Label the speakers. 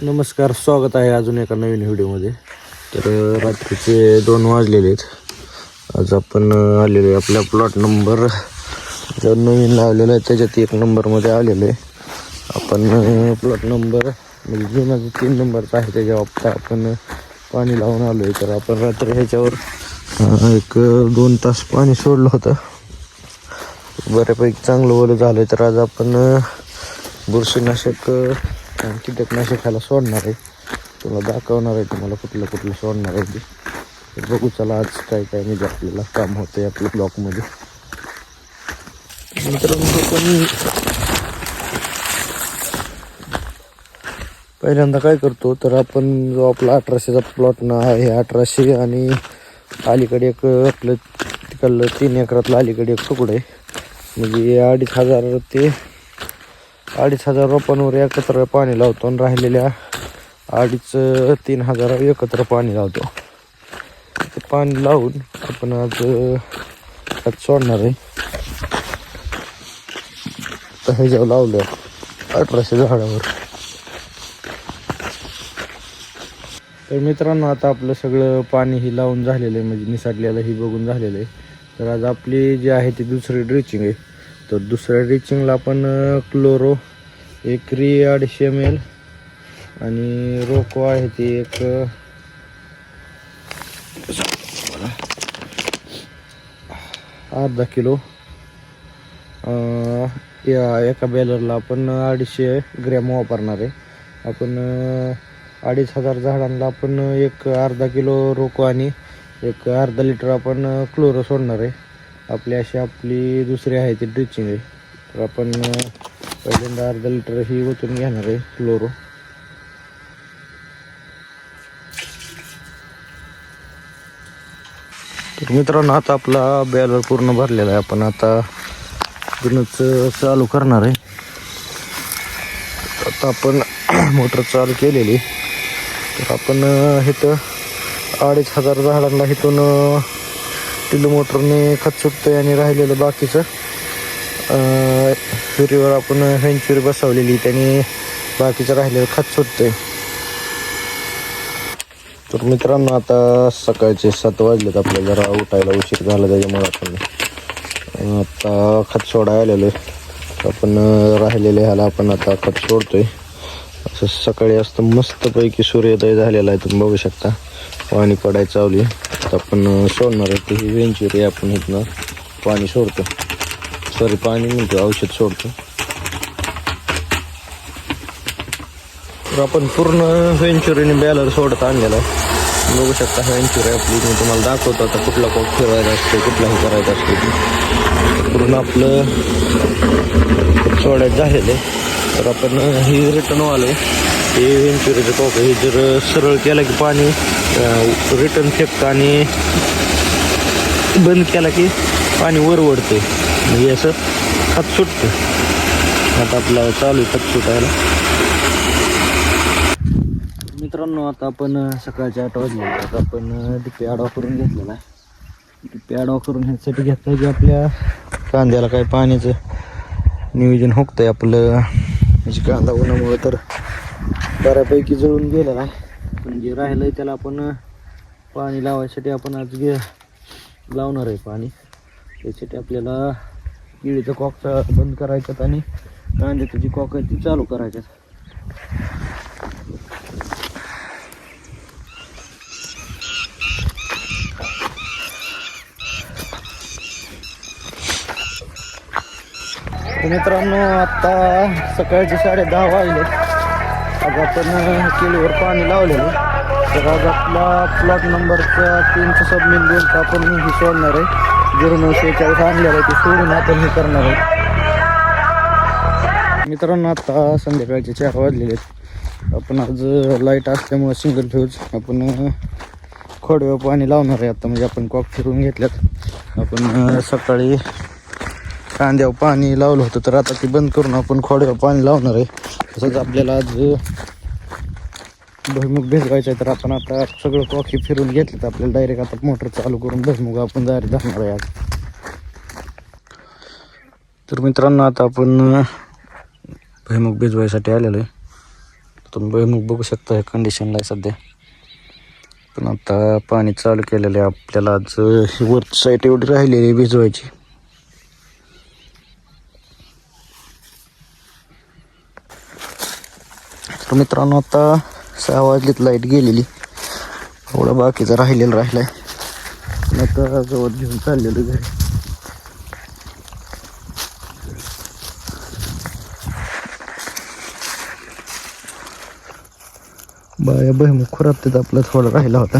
Speaker 1: नमस्कार स्वागत आहे अजून एका नवीन व्हिडिओमध्ये. तर रात्रीचे दोन वाजलेले आहेत. आज आपण आलेलो आहे आपल्या प्लॉट नंबर जो नवीन लावलेला आहे त्याच्यात एक नंबरमध्ये आलेलो आहे. आपण प्लॉट नंबर म्हणजे जुना जो तीन नंबरचा आहे त्याच्या बाबतीत आपण पाणी लावून आलो आहे तर आपण रात्री ह्याच्यावर एक दोन तास पाणी सोडलं होतं. बऱ्यापैकी चांगलं ओलं झालं आहे तर आज आपण बुरशीनाशक अ, आणि कीटकनाशकाला सोडणार आहे. तुला दाखवणार आहे तुम्हाला कुठलं कुठलं सोडणार आहे ते. बघू चला आज काय काय म्हणजे आपल्याला काम होतं आहे आपल्या ब्लॉकमध्ये मित्रांनो पण पहिल्यांदा काय करतो तर आपण जो आपला अठराशेचा प्लॉट ना आहे अठराशे आणि अलीकडे एक आपलं तिकडलं तीन एकरातलं अलीकडे एक तुकडं आहे. म्हणजे अडीच हजार ते अडीच हजार रोपांवर एकत्र पाणी लावतो आणि राहिलेल्या अडीच तीन हजार एकत्र पाणी लावतो. ते पाणी लावून आपण आज त्यात सोडणार आहे. तर ह्याच्यावर लावलं अठराशे झाडावर. तर मित्रांनो आता आपलं सगळं पाणी ही लावून झालेलं आहे म्हणजे निसाटलेलं ही बघून झालेलं आहे. तर आज आपली जी आहे ती दुसरी ड्रिचिंग आहे. तर दुसऱ्या रिचिंगला आपण क्लोरो क्लोरो एकरी अडीचशे एम एल आणि रोको आहे ती एक अर्धा किलो. या एका बॅलरला आपण अडीचशे ग्रॅम वापरणार आहे. आपण अडीच हजार झाडांना आपण एक अर्धा किलो रोको आणि एक अर्धा लिटर आपण क्लोरो सोडणार आहे. आपली अशी आपली दुसरी आहे ती ड्रिचिंग आहे. तर आपण पहिल्यांदा अर्धा लिटर ही ओतून घेणार आहे क्लोरो तर मित्रांनो आता आपला बॅलर पूर्ण भरलेला आहे. आपण आता पूर्णच चालू करणार आहे. आता आपण मोटर चालू केलेली तर आपण इथं अडीच हजार झाडांना इथून अ, मोटरने खत सुटतंय आणि राहिलेलं बाकीचं. अ, आपण हेंचुरी बसवलेली त्याने बाकीचं राहिलेलं खत सुटतंय. तर मित्रांनो आता सकाळचे सात वाजलेत. आपल्याला जरा उठायला उशीर झाला त्याच्यामुळे आपण आता खत सोडाय आलेलो आहे. आपण राहिलेले ह्याला आपण आता खत सोडतोय. असं सकाळी असतं मस्तपैकी सूर्योदय झालेला आहे तुम्ही बघू शकता. पाणी पडायचं चावली आता आपण सोडणार आहे ती वेंचुरी आपण इथनं. पाणी सोडतो. सॉरी पाणी म्हणतो औषध सोडतो. तर आपण पूर्ण वेंचुरीने बॅलर सोडत आणलेला आहे. बघू शकता वेंचुरी आपली. मी तुम्हाला दाखवतो आता कुठला कोक फिरवायचा असतो कुठलाही करायचा असतो पूर्ण आपलं सोडायचं झालेलं आहे. तर आपण ही रिटर्न आलो हे वेंचुरीचं कॉक हे जर सरळ केलं की पाणी रिटर्न फेकतं आणि बंद केला की पाणी वर ओढते म्हणजे असं खत सुटतं आता आपला चालू आहे खत सुटायला. मित्रांनो आता आपण सकाळच्या सकाळचे आठ वाजले. आता आपण अ, डिपी आडवा करून घेतलेला आहे. डिपी आडवा करून ह्यासाठी घेतलं की आपल्या कांद्याला काय पाण्याचं नियोजन होतं आहे आपलं. म्हणजे कांदा उन्हामुळं तर बऱ्यापैकी जळून गेलेला आहे. म्हणजे पण जे राहिलं आहे त्याला आपण पाणी लावायसाठी आपण आज घे लावणार आहे पाणी. त्यासाठी आपल्याला केळीचं कॉकचा बंद करायच्यात आणि कांद्याचं जी कॉक आहे ती चालू करायच्यात. मित्रांनो आता सकाळचे साडे दहा वाजले. आज आपण केळीवर पाणी लावलेलं तर आज आपला प्लॉट नंबरचा तीनशे सबमिट देऊन तर आपण हे सोडणार आहे. झिरो नऊशे चाळीस आणलेलं आहे ते सोडून आपण हे करणार आहे. मित्रांनो आता संध्याकाळचे चार वाजलेले आहेत. आपण आज लाइट असल्यामुळे सिंगल फ्यूज आपण खोडव्या पाणी लावणार आहे. आता म्हणजे आपण कॉक फिरून घेतल्यात. आपण सकाळी कांद्यावर पाणी लावलं होतं तर आता ते बंद करून आपण खोडव्या पाणी लावणार आहे. तसंच आपल्याला आज भुईमुग भिजवायचं आहे तर आपण आता सगळं कॉफी फिरून घेतलं. तर आपल्याला डायरेक्ट आता मोटर चालू करून भुईमुग आपण दारी धरणार आहे आज. तर मित्रांनो आता आपण भुईमुग भिजवायसाठी आलेलो आहे. तुम्ही भुईमुग बघू शकता ह्या कंडिशनला आहे सध्या. पण आता पाणी चालू केलेलं आहे. आपल्याला आज वर साईट एवढी राहिलेली आहे भिजवायची. तर मित्रांनो आता सहा वाजलीत लाइट गेलेली. थोडं बाकीचं राहिलेलं राहिलंय. आता गवत घेऊन चाललेलं घरी. बाया खराब त्यात आपला थोडा राहिला होता.